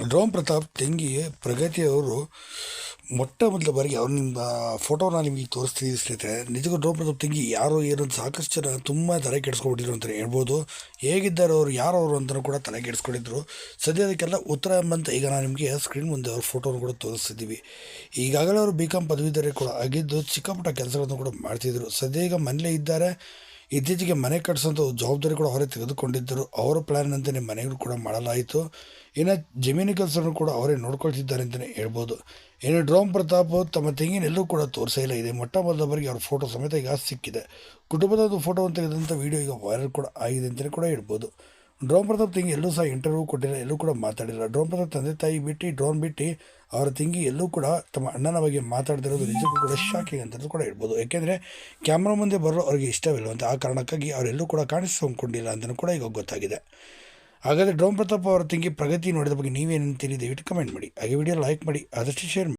Drone Pratap ತೆಂಗಿ ಪ್ರಗತಿಯವರು ಮೊಟ್ಟ ಮೊದಲ ಬಾರಿಗೆ ಅವ್ರು ನಿಮ್ಮ ಫೋಟೋನ ನಿಮಗೆ ತೋರಿಸ್ತಿದ್ದೀವಿ ಸ್ನೇಹಿತರೆ. ನಿಜಕ್ಕೂ ರೋಮ್ ಪ್ರತಾಪ್ ತೆಂಗಿ ಯಾರು ಏನು ಸಾಕಷ್ಟು ಜನ ತುಂಬ ತಲೆ ಕೆಡಿಸ್ಕೊಬಿಟ್ಟಿದ್ರು ಅಂತಲೇ ಹೇಳ್ಬೋದು. ಹೇಗಿದ್ದಾರೆ ಅವರು, ಯಾರು ಅವರು ಅಂತಲೂ ಕೂಡ ತಲೆ ಕೆಡಿಸ್ಕೊಂಡಿದ್ರು ಸದ್ಯ ಅದಕ್ಕೆಲ್ಲ ಉತ್ತರ ಎಂಬಂತ ಈಗ ನಾನು ನಿಮಗೆ ಸ್ಕ್ರೀನ್ ಮುಂದೆ ಅವ್ರ ಫೋಟೋನ ಕೂಡ ತೋರಿಸ್ತಿದ್ದೀವಿ ಈಗಾಗಲೇ ಅವರು ಬಿ ಕಾಮ್ ಪದವೀಧರೆ ಕೂಡ ಆಗಿದ್ದು ಚಿಕ್ಕ ಪುಟ್ಟ ಕೆಲಸಗಳನ್ನು ಕೂಡ ಮಾಡ್ತಿದ್ರು. ಸದ್ಯ ಈಗ ಮನೇಲೇ ಇದ್ದಾರೆ. ಇತ್ತೀಚೆಗೆ ಮನೆ ಕಟ್ಸೋಂಥ ಜವಾಬ್ದಾರಿ ಕೂಡ ಅವರೇ ತೆಗೆದುಕೊಂಡಿದ್ದರು. ಅವರ ಪ್ಲ್ಯಾನ್ನಂತೆಯೇ ಮನೆಗಳು ಕೂಡ ಮಾಡಲಾಯಿತು. ಇನ್ನು ಜಮೀನು ಕೂಡ ಅವರೇ ನೋಡ್ಕೊಳ್ತಿದ್ದಾರೆ ಅಂತಲೇ ಹೇಳ್ಬೋದು. ಇನ್ನು ಡ್ರೋಮ್ ಪ್ರತಾಪ್ ತಮ್ಮ ತೆಂಗಿನೆಲ್ಲೂ ಕೂಡ ತೋರಿಸೇ ಇದೆ. ಮೊಟ್ಟ ಮೊದಲ ಅವ್ರ ಫೋಟೋ ಸಮೇತ ಈಗ ಸಿಕ್ಕಿದೆ. ಕುಟುಂಬದ ಫೋಟೋ ಫೋಟೋವನ್ನು ತೆಗೆದಂಥ ವಿಡಿಯೋ ಈಗ ವೈರಲ್ ಕೂಡ ಆಗಿದೆ ಅಂತಲೇ ಕೂಡ ಹೇಳ್ಬೋದು. ಡ್ರೋನ್ ಪ್ರತಾಪ್ ತಿಂಗಿ ಎಲ್ಲೂ ಸಹ ಇಂಟರ್ವ್ಯೂ ಕೊಟ್ಟಿಲ್ಲ, ಎಲ್ಲೂ ಕೂಡ ಮಾತಾಡಿಲ್ಲ. ಡ್ರೋನ್ ಪ್ರತಾಪ್ ತಂದೆ ತಾಯಿ ಬಿಟ್ಟು ಡ್ರೋನ್ ಬಿಟ್ಟು ಅವರ ತಿಂಗಿ ಎಲ್ಲೂ ಕೂಡ ತಮ್ಮ ಅಣ್ಣನ ಬಗ್ಗೆ ಮಾತಾಡ್ತಿರೋದು ನಿಜಕ್ಕೂ ಕೂಡ ಶಾಕಿಂಗ್ ಅಂತ ಕೂಡ ಹೇಳ್ಬೋದು. ಯಾಕೆಂದರೆ ಕ್ಯಾಮ್ರಾ ಮುಂದೆ ಬರೋ ಅವ್ರಿಗೆ ಇಷ್ಟವಿಲ್ಲವಂತೆ ಆ ಕಾರಣಕ್ಕಾಗಿ ಅವರೆಲ್ಲೂ ಕೂಡ ಕಾಣಿಸ್ಕೊಂಡಿಲ್ಲ ಅಂತಲೂ ಕೂಡ ಈಗ ಗೊತ್ತಾಗಿದೆ. ಹಾಗಾದರೆ ಡ್ರೋನ್ ಪ್ರತಾಪ್ ಅವರ ತಂಗಿ ಪ್ರಗತಿ ನೋಡಿದ ಬಗ್ಗೆ ನೀವೇನಂತೀರಿ? ದಯವಿಟ್ಟು ಕಮೆಂಟ್ ಮಾಡಿ. ಹಾಗೆ ವಿಡಿಯೋ ಲೈಕ್ ಮಾಡಿ, ಆದಷ್ಟು ಶೇರ್ ಮಾಡಿ.